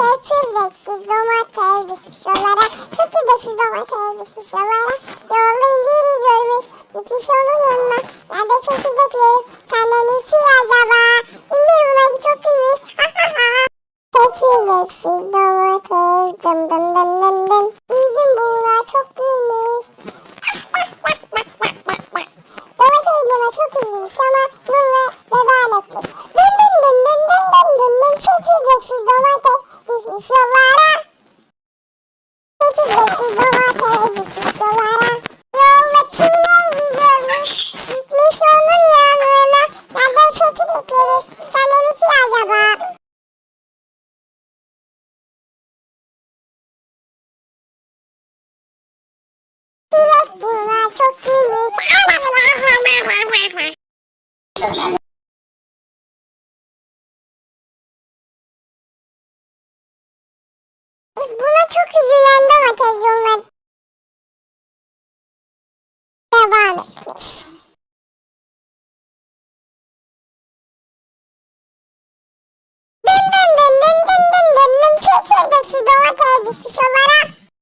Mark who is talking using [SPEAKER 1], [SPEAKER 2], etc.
[SPEAKER 1] Çekirdeksiz domates düşmüş yollara. Çekirdeksiz domates düşmüş yollara. Yolda inciri görmüş. Gitmiş onun yanına. Nerede çekirdekleri? Kendisi acaba? İncir buna çok gülmüş. Çekirdeksiz domates. Dım dım dım dım dım. Üzüm buna çok gülmüş. Domates buna çok üzülmüş ama bununla devam etmiş. Domates yollara. Çekirdeksiz domates düşmüş yollara. Yolda kimin görmüş. Gitmiş onun yanına. Nereden çekirdekleri? Kendisi acaba? Çilek buna çok gülmüş. musunuz? Dın dın dın dın dın dın dın. Keşke de siz domateye düşmüş olarak